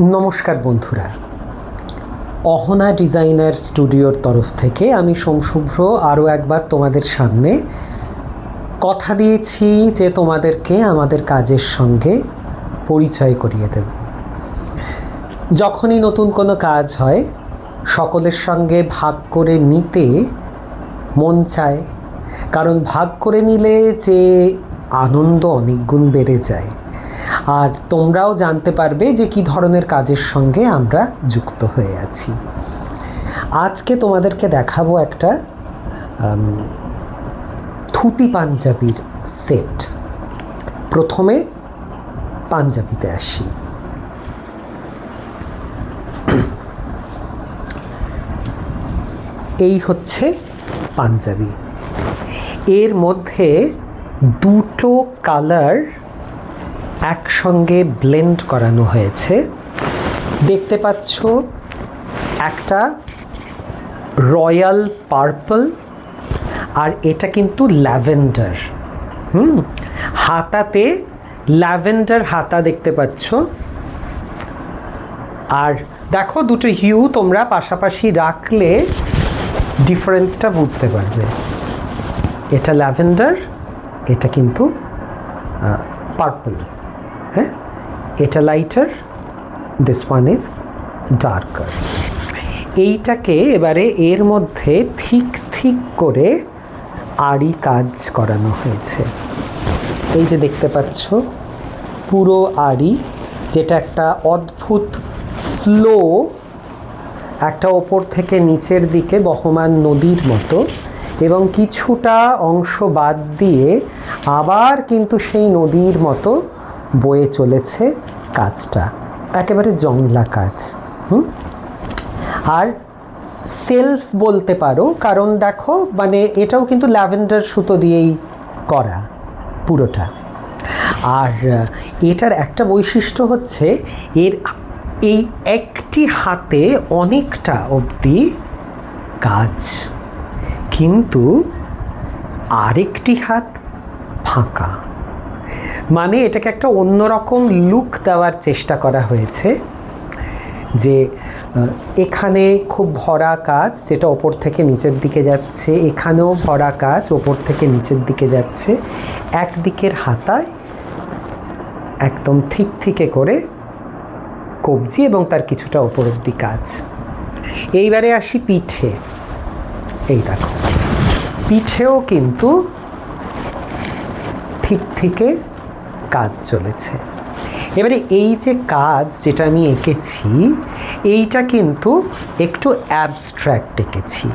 নমস্কার বন্ধুরা। অহনা ডিজাইনার স্টুডিওর তরফ থেকে আমি সোমশুভ্র আরও একবার তোমাদের সামনে কথা দিয়েছি যে তোমাদেরকে আমাদের কাজের সঙ্গে পরিচয় করিয়ে দেব। যখনই নতুন কোনো কাজ হয়, সকলের সঙ্গে ভাগ করে নিতে মন চায়। কারণ ভাগ করে নিলে যে আনন্দ অনেক গুণ বেড়ে যায়। আর তোমরাও জানতে পারবে যে কি ধরনের কাজের সঙ্গে আমরা যুক্ত হয়ে আছি। আজকে তোমাদেরকে দেখাবো একটা থুতি পাঞ্জাবির সেট। প্রথমে পাঞ্জাবিতে আসি। এই হচ্ছে পাঞ্জাবি। এর মধ্যে দুটো কালার একসঙ্গে ব্লেন্ড করানো হয়েছে। দেখতে পাচ্ছ, একটা রয়্যাল পার্পল, আর এটা কিন্তু ল্যাভেন্ডার। হুম? হাতাতে ল্যাভেন্ডার হাতা দেখতে পাচ্ছ। আর দেখো, দুটো হিউ তোমরা পাশাপাশি রাখলে ডিফারেন্সটা বুঝতে পারবে। এটা ল্যাভেন্ডার, এটা কিন্তু পার্পল। হ্যাঁ এটা lighter this one is darker এইটাকে এবারে এর মধ্যে ঠিক ঠিক করে আড়ি কাজ করানো হয়েছে। এই যে দেখতে পাচ্ছ, পুরো আড়ি, যেটা একটা অদ্ভুত ফ্লো একটা ওপর থেকে নিচের দিকে বহমান নদীর মতো এবং কিছুটা অংশ বাদ দিয়ে আবার কিন্তু সেই নদীর মতো বয়ে চলেছে কাজটা। একেবারে জংলা কাজ, হুম? আর সেলফ বলতে পারো, কারণ দেখো মানে এটাও কিন্তু ল্যাভেন্ডার সুতো দিয়েই করা পুরোটা। আর এটার একটা বৈশিষ্ট্য হচ্ছে, এর এই একটি হাতে অনেকটা অবধি কাজ, কিন্তু আরেকটি হাত ফাঁকা। মানে এটাকে একটা অন্যরকম লুক দেওয়ার চেষ্টা করা হয়েছে যে এখানে খুব ভরা কাজ, যেটা ওপর থেকে নিচের দিকে যাচ্ছে, এখানেও ভরা কাজ, ওপর থেকে নিচের দিকে যাচ্ছে একদিকের হাতায় একদম ঠিক থেকে করে কবজি এবং তার কিছুটা ওপর অব্দি কাজ। এইবারে আসি পিঠে। এই দেখো, পিঠেও কিন্তু ঠিক থেকে কাজ চলেছে। এবারে এই যে কাজ যেটা আমি এঁকেছি এইটা কিন্তু একটু অ্যাবস্ট্র্যাক্ট এঁকেছি।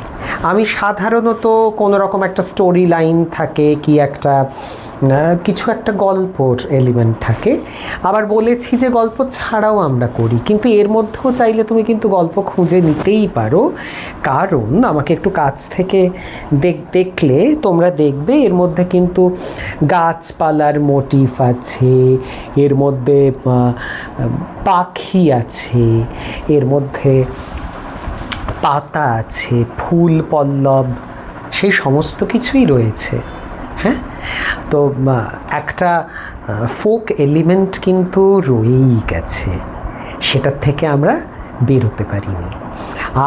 আমি সাধারণত কোনো রকম একটা স্টোরি লাইন থাকে কি একটা কিছু একটা গল্পর এলিমেন্ট থাকে। আবার বলেছি যে গল্প ছাড়াও আমরা করি, কিন্তু এর মধ্যেও চাইলে তুমি কিন্তু গল্প খুঁজে নিতেই পারো। কারণ আমাকে একটু কাছ থেকে দেখ, দেখলে তোমরা দেখবে এর মধ্যে কিন্তু গাছপালার মোটিভ আছে, এর মধ্যে পাখি আছে, এর মধ্যে পাতা আছে, ফুল, পল্লব, সেই সমস্ত কিছুই রয়েছে হ্যাঁ? তো একটা ফোক এলিমেন্ট কিন্তু রয়েই গেছে, সেটার থেকে আমরা বেরোতে পারিনি।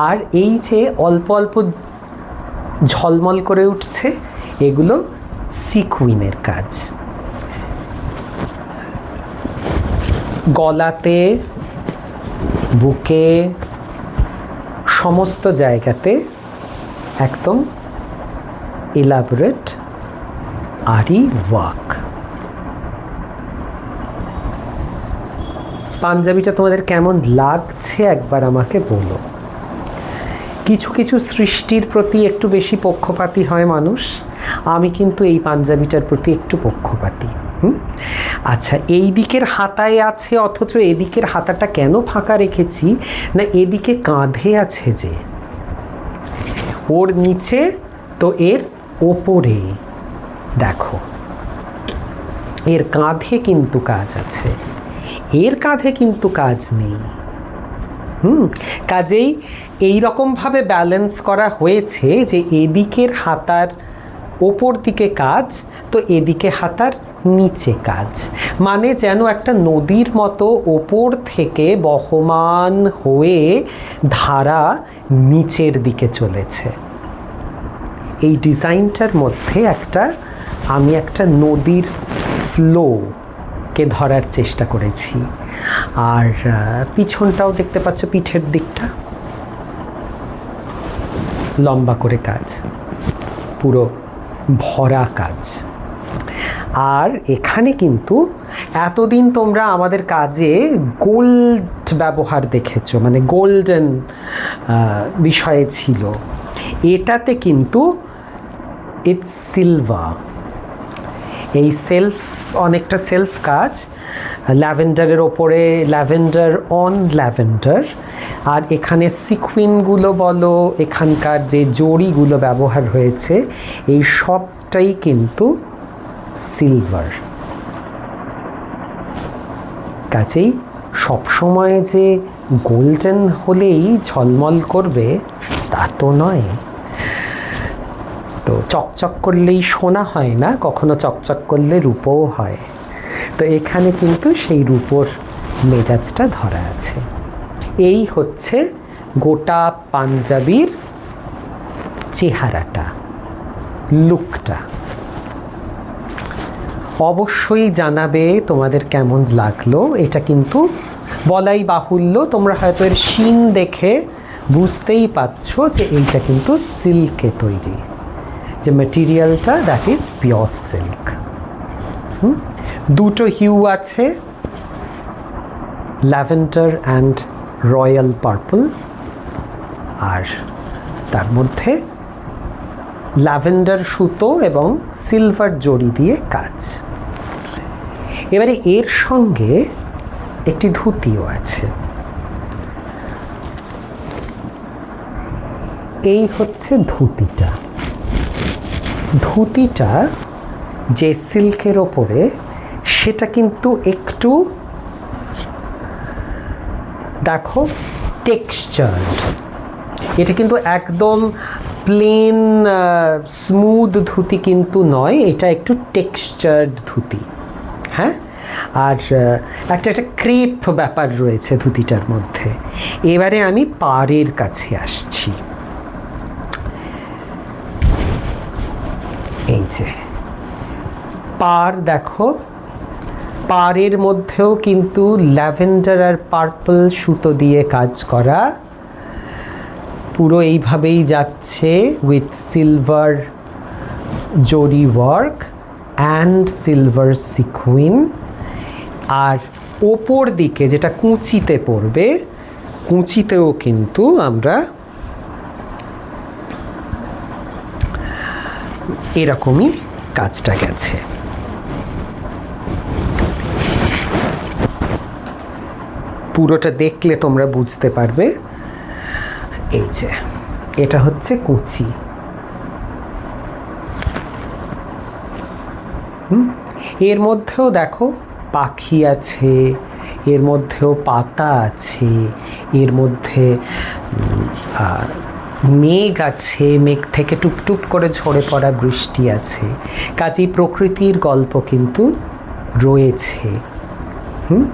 আর এই যে অল্প অল্প ঝলমল করে উঠছে, এগুলো সিকুইনের কাজ। গলাতে, বুকে সমস্ত জায়গাতে একদম ইলাবোরেট আরি ওয়াক। পাঞ্জাবিটা তোমাদের কেমন লাগছে একবার আমাকে বলো। কিছু কিছু সৃষ্টির প্রতি একটু বেশি পক্ষপাতী হয় মানুষ, আমি কিন্তু এই পাঞ্জাবিটার প্রতি একটু পক্ষপাতী। আচ্ছা এই দিকের হাতায় আছে অথচ এদিকের হাতাটা কেন ফাঁকা রেখেছি? না এদিকে কাঁধে আছে যে। ওর নিচে, তো এর ওপরে। দেখো, এর কাঁধে কিন্তু কাজ আছে। এর কাঁধে কিন্তু কাজ নেই। হুম, কাজেই এই রকমভাবে ব্যালেন্স করা হয়েছে যে এদিকের হাতার ওপর দিকে কাজ, তো এদিকে হাতার নিচে কাজ মানে যেন একটা নদীর মতো ওপর থেকে বহমান হয়ে ধারা নিচের দিকে চলেছে। এই ডিজাইনটার মধ্যে একটা, আমি একটা নদীর ফ্লোকে ধরার চেষ্টা করেছি। আর পিছনটাও দেখতে পাচ্ছ পিঠের দিকটা। লম্বা করে কাজ, পুরো ভরা কাজ। আর এখানে কিন্তু এতদিন তোমরা আমাদের কাজে গোল্ড ব্যবহার দেখেছ মানে গোল্ডেন বিষয়ে ছিল। এটাতে কিন্তু ইটস সিলভার এই সেলফ অনেকটা সেলফ কাজ, ল্যাভেন্ডারের ওপরে ল্যাভেন্ডার অন ল্যাভেন্ডার। আর এখানে সিকুইনগুলো বলো, এখানকার যে জড়িগুলো ব্যবহার হয়েছে, এই সবটাই কিন্তু সিলভার। কাজেই সবসময় যে গোল্ডেন হলেই ঝলমল করবে, তা তো নয়। তো চকচক করলেই সোনা হয় না, কখনো চকচক করলে রূপও হয়। তো এখানে কিন্তু সেই রূপোর মেজাজটা ধরা আছে। এই হচ্ছে গোটা পাঞ্জাবির চেহারাটা, লুকটা। অবশ্যই জানাবে তোমাদের কেমন লাগল। এটা কিন্তু বলাই বাহুল্য। তোমরা হয়তো এর শিন দেখে বুঝতেই পারছ যে এইটা কিন্তু সিল্কে তৈরি। যে মেটেরিয়ালটা দ্যাট ইজ পিওর সিল্ক দুটো হিউ আছে। Lavender and royal purple. আর তার মধ্যে ল্যাভেন্ডার সুতো এবং সিলভার জড়ি দিয়ে কাজ। এবারে এর সঙ্গে একটি ধুতিও আছে। এই হচ্ছে ধুতিটা। ধুতিটা যে সিল্কের ওপরে, সেটা কিন্তু একটু দেখো টেক্সচার্ড। এটা কিন্তু একদম প্লেন স্মুথ ধুতি কিন্তু নয়, এটা একটু টেক্সচার্ড ধুতি হ্যাঁ? আর একটা একটা ক্রেপ ব্যাপার রয়েছে ধুতিটার মধ্যে। এবারে আমি পাড়ের কাছে আসছি। এই যে পার দেখো, পাড়ের মধ্যেও কিন্তু ল্যাভেন্ডার আর পার্পল সুতো দিয়ে কাজ করা পুরো এইভাবেই যাচ্ছে with silver zari work and silver sequin আর ওপর দিকে যেটা কুঁচিতে পড়বে, কুঁচিতেও কিন্তু আমরা এরকমই কাজটা গেছে। পুরোটা দেখলে তোমরা বুঝতে পারবে। এই যে, এটা হচ্ছে কুচি। এর মধ্যেও দেখো পাখি আছে, এর মধ্যেও পাতা আছে, এর মধ্যে মেঘ আছে, মেঘ থেকে টুপটুপ করে ঝরে পড়া বৃষ্টি আছে। কাজেই প্রকৃতির গল্প কিন্তু রয়েছে। হুম?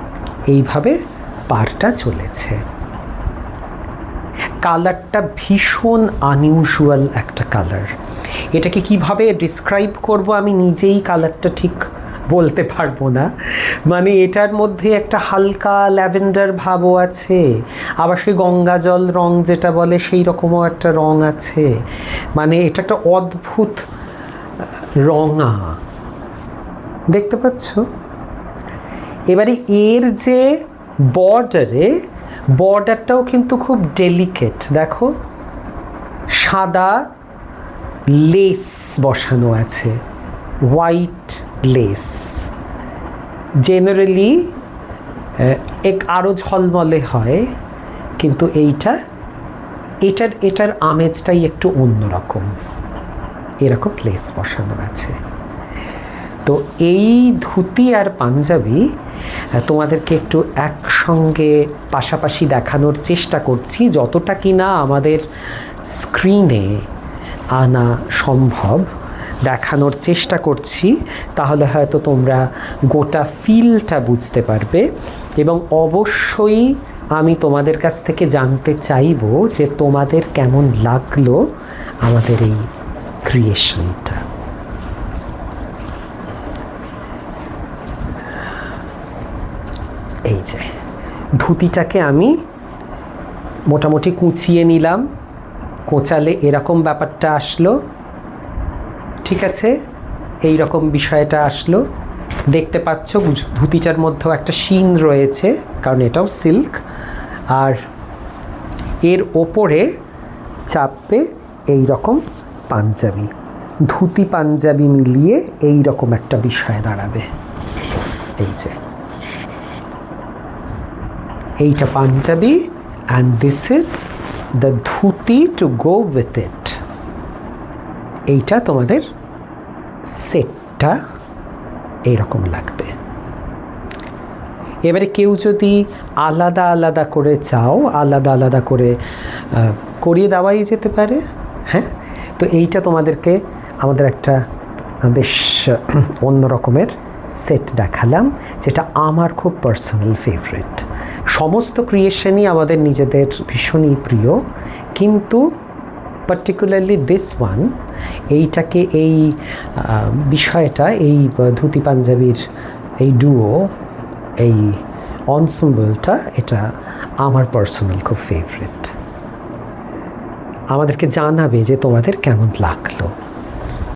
এইভাবে পারটা চলেছে। কালারটা ভীষণ আনইউজুয়াল একটা কালার। এটাকে কীভাবে ডিসক্রাইব করব আমি নিজেই কালারটা ঠিক বলতে পারব না। মানে এটার মধ্যে একটা হালকা ল্যাভেন্ডার ভাবও আছে, আবার সেই গঙ্গা জল রং যেটা বলে সেই রকমও একটা রং আছে। মানে এটা একটা অদ্ভুত রঙা। দেখতে পাচ্ছ? এবারে এর যে বর্ডারে বর্ডারটাও কিন্তু খুব ডেলিকেট দেখো। সাদা লেস বসানো আছে হোয়াইট লেস জেনারেলি এক আরও ঝলমলে হয়, কিন্তু এইটা, এটার এটার আমেজটাই একটু অন্যরকম। এরকম লেস বসানো আছে। তো এই ধুতি আর পাঞ্জাবি তোমাদেরকে একটু একসঙ্গে পাশাপাশি দেখানোর চেষ্টা করছি, যতটা কিনা আমাদের স্ক্রিনে আনা সম্ভব। দেখানোর চেষ্টা করছি, তাহলে হয়তো তোমরা গোটা ফিলটা বুঝতে পারবে। এবং অবশ্যই আমি তোমাদের কাছ থেকে জানতে চাইব যে তোমাদের কেমন লাগল আমাদের এই ক্রিয়েশনটা এই যে, ধুতিটাকে আমি মোটামুটি কুচিয়ে নিলাম। কোচালে এরকম ব্যাপারটা আসলো। ঠিক আছে? এই রকম বিষয়টা আসলো। দেখতে পাচ্ছ ধুতিটার মধ্যেও একটা শিন রয়েছে, কারণ এটাও সিল্ক। আর এর ওপরে চাপবে এই রকম পাঞ্জাবি। ধুতি পাঞ্জাবি মিলিয়ে এই রকম একটা বিষয় দাঁড়াবে। এই যে এইটা Punjabi and this is the dhoti to go with it এইটা তোমাদের সেটটা এইরকম লাগবে। এবারে কেউ যদি আলাদা আলাদা করে চাও, আলাদা আলাদা করে করিয়ে দেওয়াই যেতে পারে হ্যাঁ? তো এইটা তোমাদেরকে আমাদের একটা বেশ অন্য রকমের সেট দেখালাম, যেটা আমার খুব পার্সোনাল ফেভারিট সমস্ত ক্রিয়েশনই আমাদের নিজেদের ভীষণই প্রিয়। কিন্তু পার্টিকুলারলি দিস ওয়ান এইটাকে এই বিষয়টা, এই ধুতি পাঞ্জাবির এই ডুও এই অনসম্বলটা এটা আমার পার্সোনাল খুব ফেভারিট আমাদেরকে জানাবে যে তোমাদের কেমন লাগল।